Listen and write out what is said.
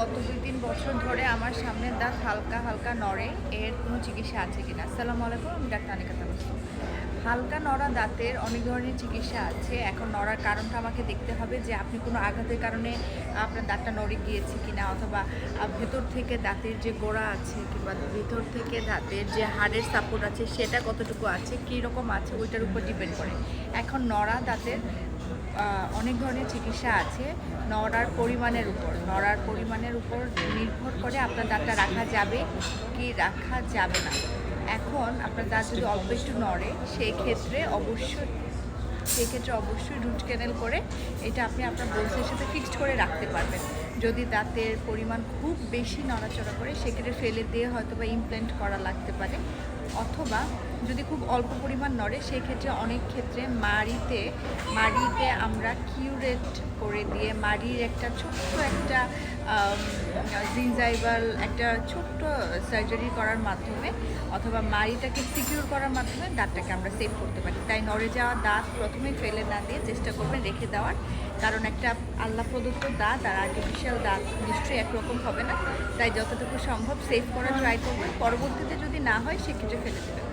গত দুই তিন বছর ধরে আমার সামনের দাঁত হালকা হালকা নড়ে, এর কোনো চিকিৎসা আছে কিনা? আসসালামু আলাইকুম, আমি ডাক্তার আনিকা তাবাসসুম। হালকা নড়া দাঁতের অনেক ধরনের চিকিৎসা আছে। এখন নড়ার কারণটা আমাকে দেখতে হবে যে আপনি কোনো আঘাতের কারণে আপনার দাঁতটা নড়ে গিয়েছে কিনা, অথবা ভেতর থেকে দাঁতের যে গোড়া আছে কিংবা ভেতর থেকে দাঁতের যে হাড়ের সাপোর্ট আছে, সেটা কতটুকু আছে কী রকম আছে, ওইটার উপর ডিপেন্ড করে। এখন নড়া দাঁতের অনেক ধরনের চিকিৎসা আছে নড়ার পরিমাণের উপর। নড়ার পরিমাণের উপর নির্ভর করে আপনার দাঁতটা রাখা যাবে কি রাখা যাবে না। এখন আপনার দাঁত যদি অল্প একটু নড়ে সেই ক্ষেত্রে অবশ্যই সেক্ষেত্রে অবশ্যই রুট ক্যানেল করে এটা আপনি আপনার বোলসের সাথে ফিক্সড করে রাখতে পারবেন। যদি দাঁতের পরিমাণ খুব বেশি নড়াচড়া করে, সেক্ষেত্রে ফেলে দিয়ে হয়তো বা ইমপ্ল্যান্ট করা লাগতে পারে। অথবা যদি খুব অল্প পরিমাণ নড়ে, সেক্ষেত্রে অনেক ক্ষেত্রে মাড়িতে মাড়িতে আমরা কিউরেট করে দিয়ে, মাড়ির একটা ছোট্ট একটা জিনজাইভাল একটা ছোট্ট সার্জারি করার মাধ্যমে অথবা মাড়িটাকে সিকিউর করার মাধ্যমে দাঁতটাকে আমরা সেভ করতে পারি। তাই নড়ে যাওয়া দাঁত প্রথমে ফেলে না দিয়ে চেষ্টা করবেন রেখে দেওয়ার। কারণ একটা আল্লাহ প্রদত্ত দাঁত আর আর্টিফিশিয়াল দাঁত নিশ্চয়ই একরকম হবে না। তাই যতটুকু সম্ভব সেভ করা ট্রাই করবেন। পরবর্তীতে যদি না হয়, সেক্ষেত্রে ফেলে দেবেন।